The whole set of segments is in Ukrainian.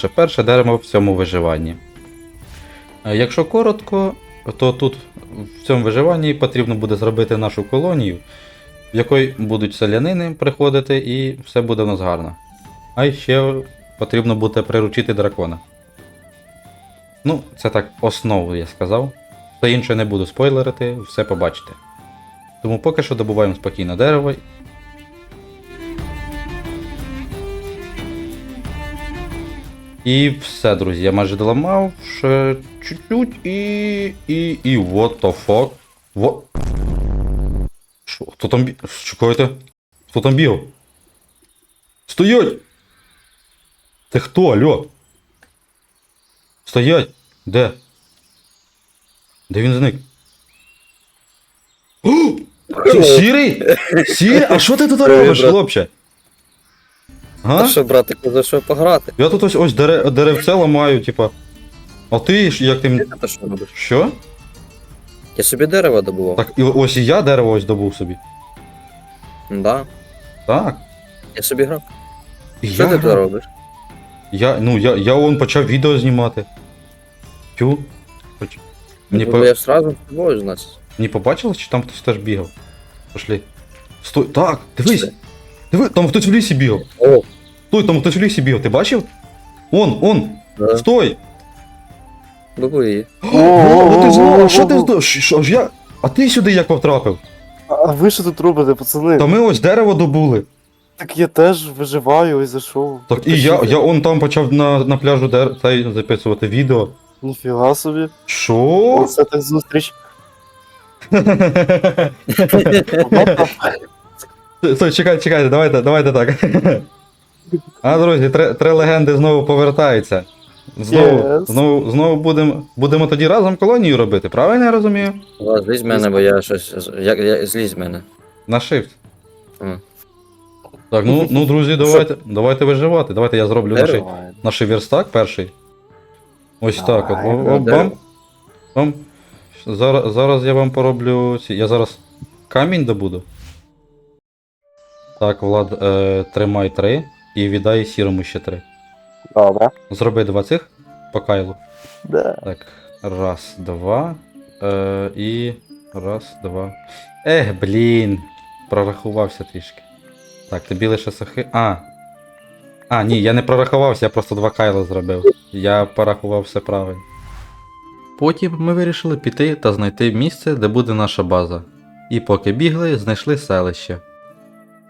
наше перше дерево в цьому виживанні. Е, Якщо коротко, то тут в цьому виживанні потрібно буде зробити нашу колонію, в якої будуть селянини приходити, і все буде в нас гарно. А ще потрібно буде приручити дракона. Ну, це так основу я сказав. Все інше не буду спойлерити, все побачите. Тому поки що добуваємо спокійно дерево. І все, друзі, я майже доламав, ще чуть-чуть і. і. і what the fuck? What? Що? Хто там бі... Чекайте? Хто там бігав? Стоять! Ти хто, алло? Стоять! Де? Де він зник? О! Сірий? Сірий? А що ти тут робиш, хлопче? А А? що, братику, за що пограти? Я тут ось ось дере, деревце ламаю, типа. А ти ж як ти. Ти що робиш? Що? Я собі дерево добував. Так, і ось і я дерево ось добув собі. Да. Так. Я собі грав. І Що я, ти тут робиш? я, ну, я, я он почав відео знімати. Тю. Мені, Ну, по... Я сразу з тобою, значить. Мені побачилось, чи там хтось теж бігав? Пошли. Стой. Так, дивись! Де? Диви, там хтось в лісі бігав. О, Стой, там хтось в лісі бігав, ти бачив? Он, он! да. Стой! Добу її. О, ти знову, що ти здо- що- ж я? А ти сюди як потрапив? А ви що тут робите, пацани? Та ми ось дерево добули. Так я теж виживаю і зайшов. Так і я, я он там почав на, на пляжу дер... цей записувати відео. Ніфіга собі. Що? Оце так зустріч. Стой, чекайте, чекайте, давайте, давайте так. А, друзі, три, три легенди знову повертаються. Знову, Yes. знову, знову будемо, будемо тоді разом колонію робити, правильно я розумію? Злізь з мене, бо я щось. Я, я, злізь з мене. На shift. Ага. Так, ну, ну друзі, давайте, давайте виживати. Давайте я зроблю наш, наш верстак перший. Ось Давай, так от. О, бам. Бам. Зараз, зараз я вам пороблю. Ці. Я зараз камінь добуду. Так, Влад, е, тримай три і віддай сірому ще три. Добре. Зроби два цих по кайлу. Да. Так, раз, два. Е, і. Раз, два. Ех, блін. Прорахувався трішки. Так, тобі лише сухи. А. А, ні, я не прорахувався, я просто два кайла зробив. Я порахував все правильно. Потім ми вирішили піти та знайти місце, де буде наша база. І поки бігли, знайшли селище.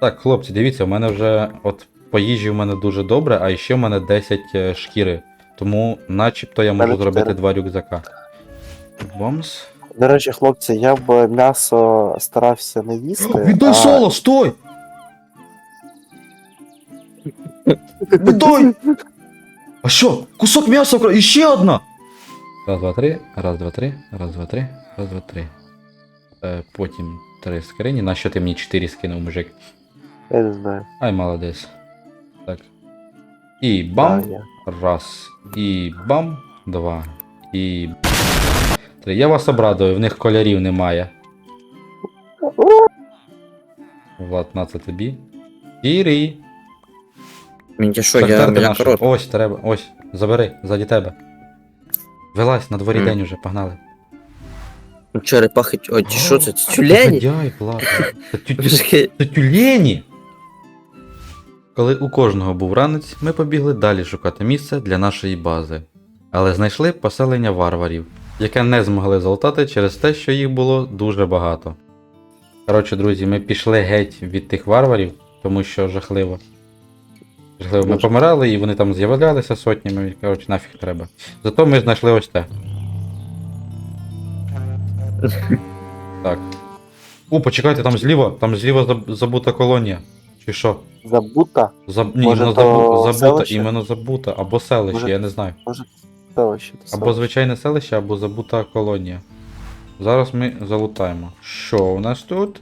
Так, хлопці, дивіться, у мене вже от по їжі в мене дуже добре, а ще в мене 10 е, шкіри. Тому начебто я можу зробити два рюкзака. Бомс. До речі, хлопці, я б м'ясо старався не їсти. Віддай а... соло, стой! Віддай! А що? Кусок м'яса вкра... І ще одна! Раз, два, три, раз, два, три, раз, два, три, раз, два, три. Е, потім три скрині. На що ти мені чотири скинув, мужик? Я не знаю. Ай, молодець. Так. І бам. Раз. І бам. Два. І. Три. Я вас обрадую, в них кольорів немає. Влад, на це тобі. Ірі. Мені що, я, я. Ось, треба. Ось. Забери, ззаді тебе. Вилазь, на дворі Мгм. день уже, погнали. Черепахи, ой, чи що це? Це тюлені? Дяй, Влад. Це тю- Це тюлені! Коли у кожного був ранець, ми побігли далі шукати місце для нашої бази. Але знайшли поселення варварів, яке не змогли залатати через те, що їх було дуже багато. Коротше, друзі, ми пішли геть від тих варварів, тому що жахливо. Жахливо, ми помирали і вони там з'являлися сотнями, і, коротше, нафіг треба. Зато ми знайшли ось те. Так. О, почекайте, там зліва, там зліва забута колонія. Чи що? Забута. Заб... Ні, Може, іменно то забута, селище? іменно забута, або селище, Може- я не знаю. Селище. то Або селище. звичайне селище, або забута колонія. Зараз ми залутаємо. Що у нас тут?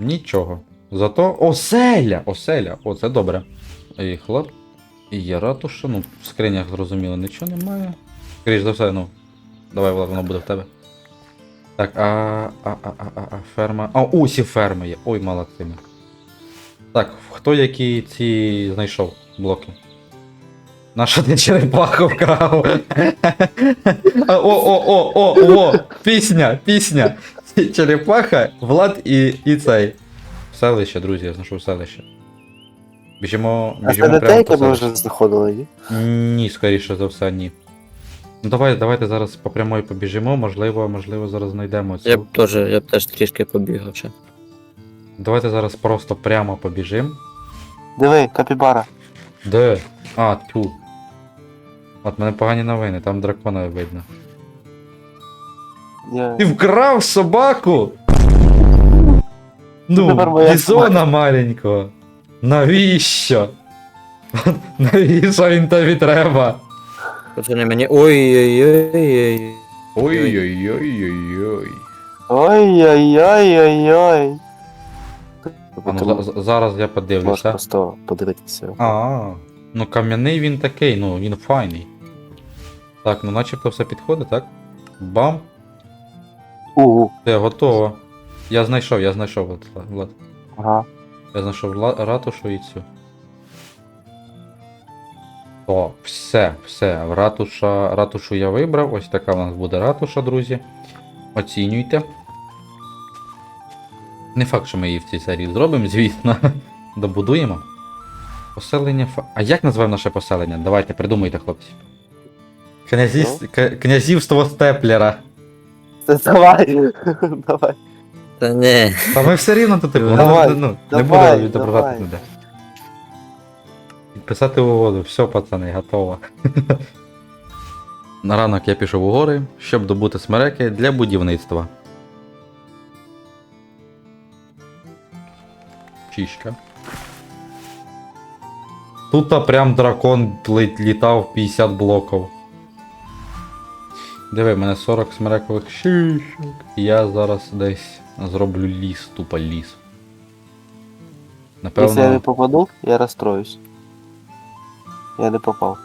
Нічого. Зато оселя! Оселя! О, це добре. І хлоп. І є ратуша, ну, в скринях зрозуміло, нічого немає. Скоріш за все, ну. Давай, Влад, воно буде в тебе. Так, а. А, а, а, а, а ферма. А, ось і ферма є. Ой, молодці. ми. Так, хто які ці знайшов блоки? Наша ти черепаху вкрав. О, о, о, о, о, пісня, пісня. Черепаха, Влад і, і цей. Селище, друзі, я знайшов селище. Біжимо, А це біжимо не те, яке ми вже знаходили, ні? Ні, скоріше за все, ні. Ну давай, давайте зараз по прямой побіжимо, можливо, можливо, зараз знайдемо цю. Я б теж, я б теж трішки побігав ще. Давайте зараз просто прямо побіжимо. Диви, капібара. Де? А, тю. От мене погані новини, там дракона видно. Я... Ти вкрав собаку! Ну, бізона маленького. Навіщо? Навіщо він тобі треба? Пацани мені. Ой-ой-ой. Ой-ой-ой-ой-ой. Ой-ой-ой-ой-ой. А ну, за- зараз я Можеш подивлюся. просто подивитися. А, ну кам'яний він такий, ну він файний. Так, ну начебто все підходить, так? Бам, Угу. все, готово. Я знайшов, я знайшов, Влад, Влад. Ага. Я знайшов ла- ратушу і цю. О, все, все. Ратуша, ратушу я вибрав. Ось така в нас буде ратуша, друзі. Оцінюйте. Не факт, що ми її в цій серії зробимо, звісно. Добудуємо. Поселення. фа- А як називаємо наше поселення? Давайте, придумайте, хлопці. Князі... к- Князівство Степлера. Це давай. Давай. Та не. Та ми все рівно тут типу, ну, Давай, ну, не давай, буде відображати ніде. Підписати угоду, все, пацани, готово. На ранок я пішов у гори, щоб добути смереки для будівництва. Чішка. Тут прям дракон лі- літав 50 блоків. Диви, в мене 40 смерекових шишок. І Я зараз десь зроблю ліс, тупо ліс. Якщо я не попаду, я розстроюсь. Я не попав.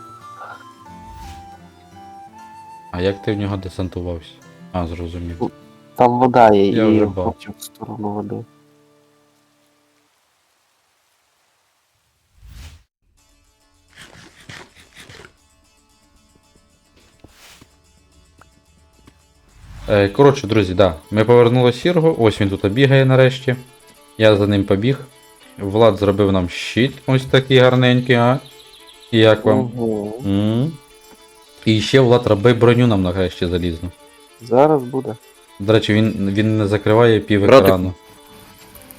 А як ти в нього десантувався? А, зрозумів. Там вода є Я і в сторону води. Коротше, друзі, да. Ми повернули сірого, ось він тут бігає нарешті. Я за ним побіг. Влад зробив нам щит, ось такий гарненький, а? І Як вам? Угу. м І ще Влад робив броню нам нарешті залізну. Зараз буде. До речі, він, він не закриває пів екрану.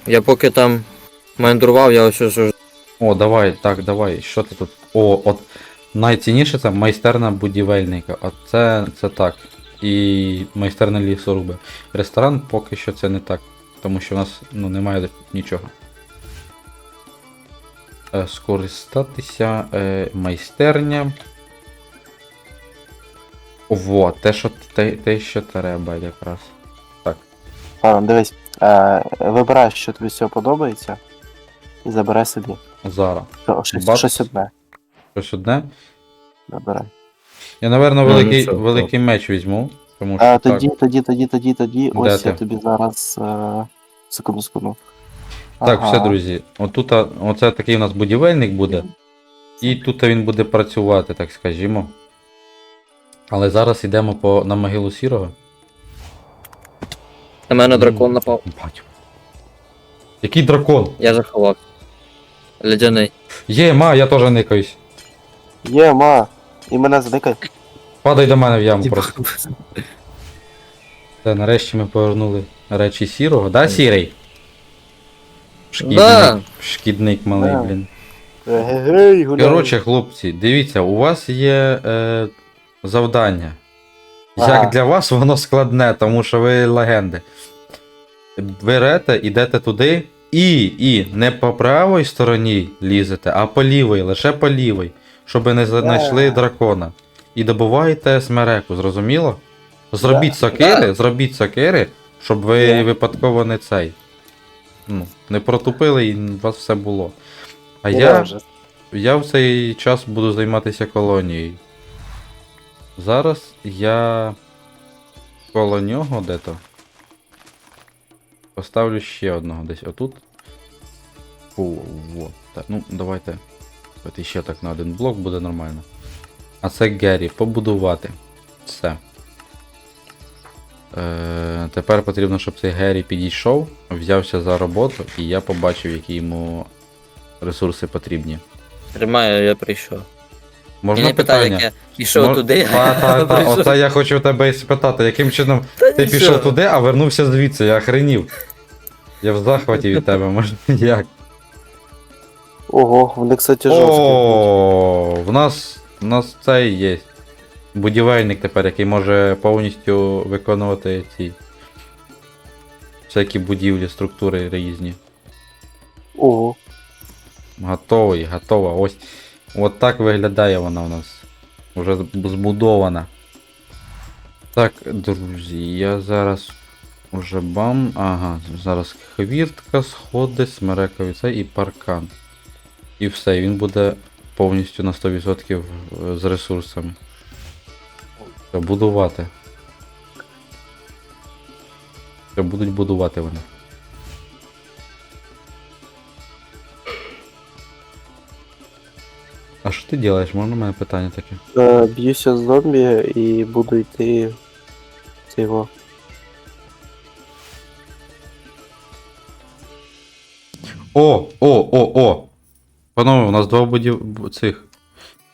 Я поки там мандрував, я ось ось. О, давай, так, давай. Що ти тут? О, от найцінніше це майстерна будівельника. От це, це так. І майстерна лісоруби. Ресторан поки що це не так. Тому що в нас ну, немає нічого. Е, скористатися е, майстерня. Во, те, що, те, те, що треба якраз. Ладно, дивись. Е, вибирай, що тобі цього подобається. І забирай собі. Зараз. Щось, Бац. щось одне. Щось одне. Забирай. Я, напевно, Ну, великий, нічого, великий меч візьму. Тому що А, так. тоді, тоді, тоді, тоді, тоді. Де Ось ти? я тобі зараз. Е... Секунду, секунду. Так, Ага. все, друзі. Отут, а, оце такий у нас будівельник буде. І тут він буде працювати, так скажімо. Але зараз йдемо по, на могилу сірого. На мене дракон напав. Бать. Який дракон? Я заховав. Ледяний. Є, ма, я теж никаюсь. Є, ма. І мене заникай. Падай до мене в яму просто. Все, нарешті ми повернули речі сірого. Да, сірий? Шкідник. Да. Шкідник малий, Да. блін. Гей, гуляй. Коротше, хлопці, дивіться, у вас є е, завдання. Ага. Як для вас воно складне, тому що ви легенди. Берете, йдете туди і, і не по правій стороні лізете, а по лівій, лише по лівій, щоб не знайшли дракона. І добуваєте смереку, зрозуміло? Зробіть сокири, зробіть сокири, щоб ви випадково не цей. Ну, не протупили і у вас все було. А я. Я в цей час буду займатися колонією. Зараз я коло нього де-то. Поставлю ще одного десь отут. Фу, вот. Так, ну давайте. Давайте ще так на один блок буде нормально. А це Геррі. Побудувати. Все. Е, тепер потрібно, щоб цей Геррі підійшов, взявся за роботу, і я побачив, які йому ресурси потрібні. Тримаю, я прийшов. Можна питання? як я пішов Мож- туди. Та, та, та, оце я хочу тебе і спитати, яким чином Та ти нічого. пішов туди, а вернувся звідси, я охренів. Я в захваті від тебе, може як? Ого, вони, кстати, жорсткі. В нас, в нас цей є. Будівельник тепер, який може повністю виконувати ці всякі будівлі, структури різні. Ого. Готовий, готова. Ось. От так виглядає вона у нас. Уже збудована. Так, друзі, я зараз уже бам. Ага, зараз хвіртка, сходи, смерекові цей і паркан. І все, і він буде повністю на 100% з ресурсами. Все, будувати. Все, будуть будувати вони. А що ти робиш? Можна у мене питання таке? Е, Б'юся з зомбі і буду йти цього. О, о, о, о! Панове, у нас два будів... цих.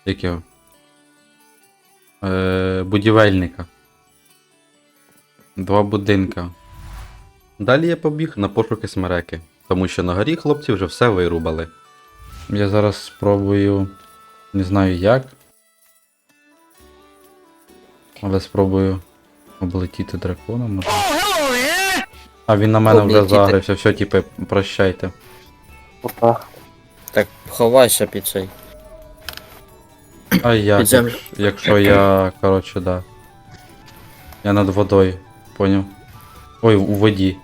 Як його? Е, будівельника. Два будинка. Далі я побіг на пошуки смереки, тому що на горі хлопці вже все вирубали. Я зараз спробую. Не знаю як. Але спробую облетіти дракона, може. А він на мене вже загрився, все, типи, прощайте. Опа. Так, ховайся під цей. А як, Під землю. якщо, якщо я, коротше, да. Я над водою, поняв? Ой, у воді.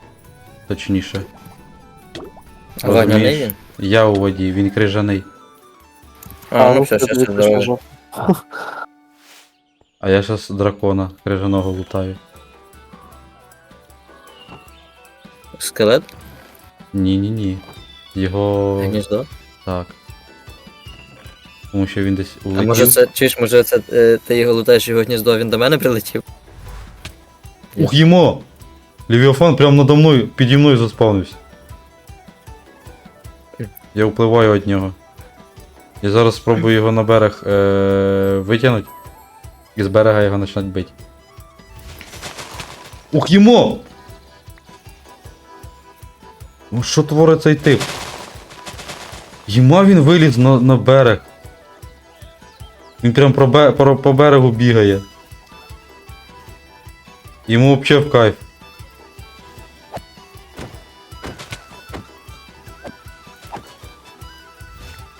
Точніше. Він? Я у воді, він крижаний. А, ну все, все, все, все, давай. А я щас дракона крижаного лутаю. Скелет? Ні-ні-ні. Його. Гніздо? Так. Тому що він десь А може це, чуєш, може це е, ти його лутаєш його гніздо, він до мене прилетів? Ух, їмо! Левіафан прямо надо мною, піді мною заспавнився. Я впливаю від нього. Я зараз спробую його на берег е- витягнути. І з берега його почнуть бити. Ух, їмо! Ну що творить цей тип? Їма він виліз на, на берег. Він прям про, бе- про, по берегу бігає. Йому вообще в кайф.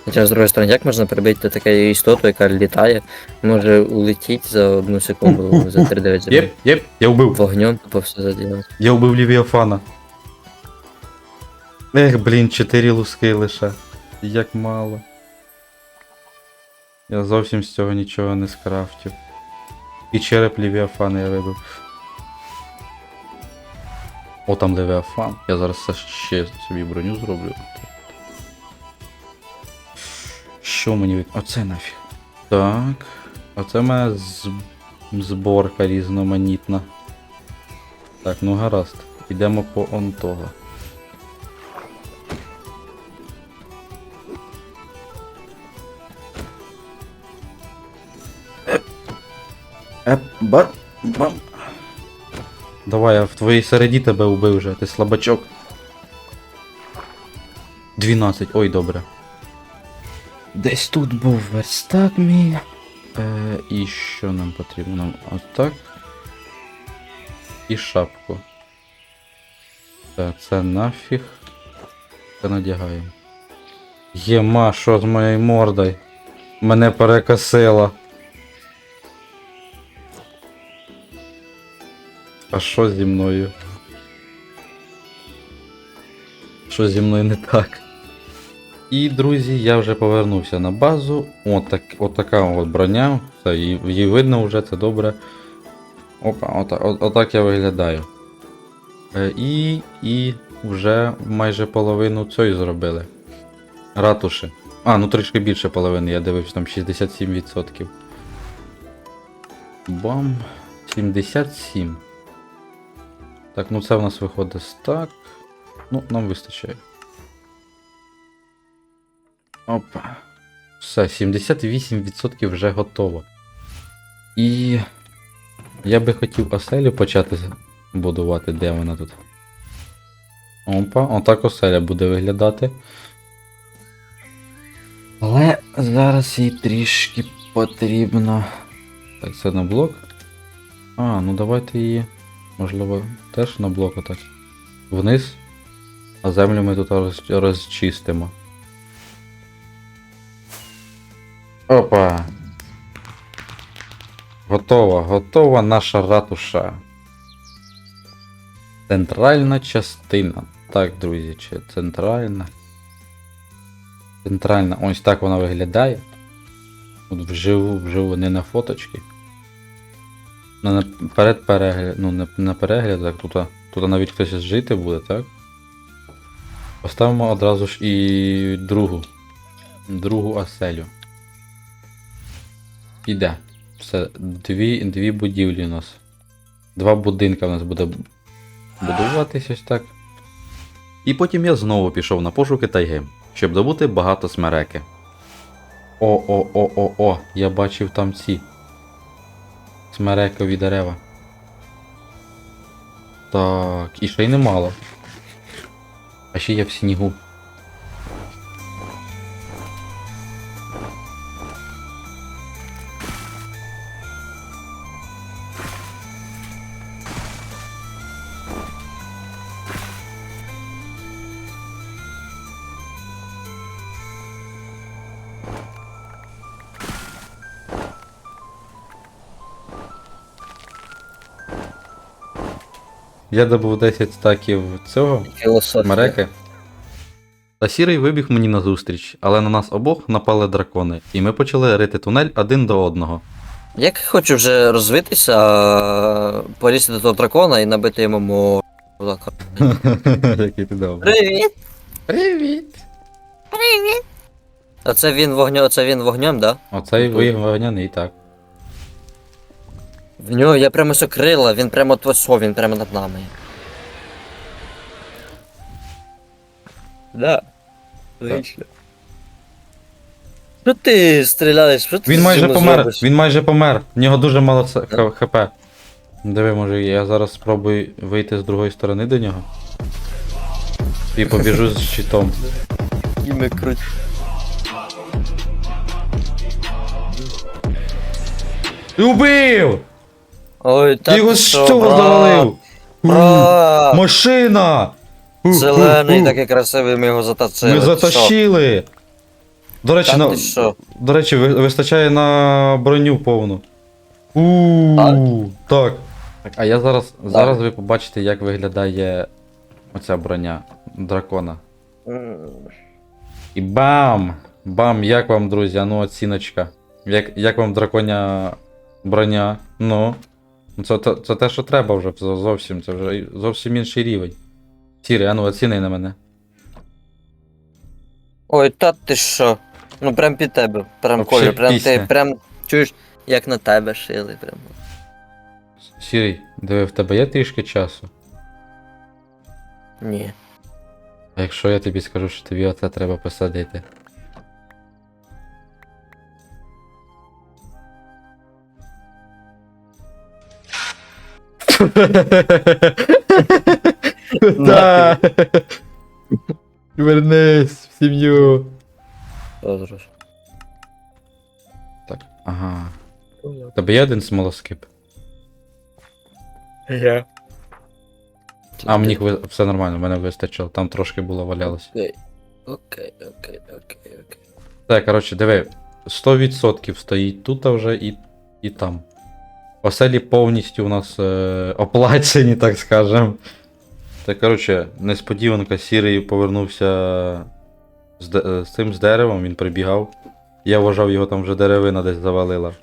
Хоча, з другої сторони, як можна прибити таку істоту, яка літає, може улетіти за одну секунду за 3-9 земель. Єп, єп, я вбив. Вогнем тупо все заділати. Я вбив Лівіафана. Ех, блін, 4 луски лише. Як мало. Я зовсім з цього нічого не скрафтив. І череп Лівіафана я вибив. О, там Левіафан. Я зараз ще собі броню зроблю. Що мені від. Оце нафіг. Так. Оце в мене з... зборка різноманітна. Так, ну гаразд. Йдемо по он того. Еп, бам. Давай, я в твоїй середі тебе убив вже, ти слабачок. 12, ой, добре. Десь тут був верстак мій. Е, і що нам потрібно? Нам отак. І шапку. Так, це нафіг. Це надягаємо. Єма, що з моєю мордою? Мене перекосило. А що зі мною? Що зі мною не так? І, друзі, я вже повернувся на базу. От, так, от броня. Все, її, видно вже, це добре. Опа, отак, от, отак я виглядаю. Е, і, і вже майже половину цієї зробили. Ратуші. А, ну трішки більше половини, я дивився, там 67%. Бам. 77. Так, ну це в нас виходить стак. Ну, нам вистачає. Опа. Все, 78% вже готово. І я би хотів оселю почати будувати, де вона тут. Опа, отак оселя буде виглядати. Але зараз їй трішки потрібно. Так, це на блок. А, ну давайте її. Можливо, теж на блок отак. Вниз. А землю ми тут роз, розчистимо. Опа. Готова, готова наша ратуша. Центральна частина. Так, друзі, чи центральна. Центральна. Ось так вона виглядає. От вживу, вживу, не на фоточки. На, на перед перегляд, ну не на перегляд, так тут, тут навіть хтось жити буде, так? Поставимо одразу ж і другу. Другу оселю. Іде. Все, дві, дві будівлі у нас. Два будинка у нас буде будуватись ось так. І потім я знову пішов на пошуки тайги, щоб добути багато смереки. О-о-о-о-о, я бачив там ці смерекові дерева. Так, і ще й немало. А ще я в снігу. Я добув 10 стаків цього Філософія. смереки. Та сірий вибіг мені назустріч, але на нас обох напали дракони, і ми почали рити тунель один до одного. Як хочу вже розвитися, а, полізти до того дракона і набити йому мо. Який ти добрий. Привіт! Привіт! Привіт! А це він вогнем, це він вогнем, да? Оцей ви вогняний, так. В нього я прямо все крила, він прямо твосо, він прямо над нами. Да. Вийшло. Що ти стріляєш? Що ти Він з майже цим помер, зробиш? він майже помер. В нього дуже мало х- хп. Диви, може, я зараз спробую вийти з другої сторони до нього. І побіжу з щитом. І ми круть. Ти убив! Ой, Ти та його з що, брат? завалив? Брат! Машина! Зелений, такий красивий, ми його затащили. Ми затащили! До речі, на... що? До речі, ви- вистачає на броню повну. У так. Так, а я зараз. Зараз ви побачите, як виглядає оця броня дракона. М, І бам! Бам! Як вам, друзі, а ну оціночка. Як, як вам драконя броня? Ну. Ну, Це, це, це те, що треба вже зовсім. Це вже зовсім інший рівень. Сірий, а ну оціни на мене. Ой, та ти що? Ну прям під тебе. Прям Вообще колір, прям пісня. ти прям чуєш, як на тебе шили. Прям. Сірий, диви, в тебе є трішки часу. Ні. А якщо я тобі скажу, що тобі оце треба посадити. Да. Вернись в сім'ю. Так, ага. Тебе є один смолоскип? Я. А, мені ви- все нормально, в мене вистачило, там трошки було валялося. Окей. Окей, окей, окей, окей. Так, коротше, диви, 100% стоїть тут вже і, і там. Оселі повністю у нас е, оплачені, так скажем. Так, коротше, несподіванка сірий повернувся з, е, з цим з деревом, він прибігав. Я вважав, його там вже деревина десь завалила.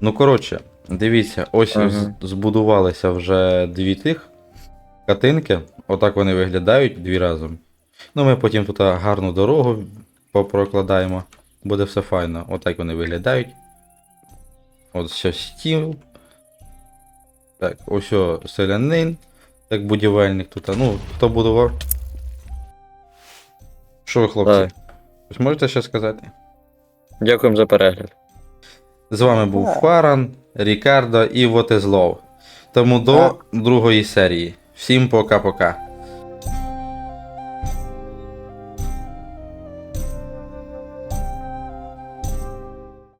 Ну, коротше, дивіться, ось Ага. збудувалися вже дві тих хатинки. Отак вони виглядають дві разом. Ну, ми потім тут гарну дорогу попрокладаємо. Буде все файно. Отак вони виглядають. От все стіл. Так, ось селянин, Так, будівельник тут. Ну, хто будував? Що ви, хлопці? Так. Ось можете ще сказати? Дякуємо за перегляд. З вами був Так. Фаран, Рікардо і Вотезлов. Тому до Так. другої серії. Всім пока-пока.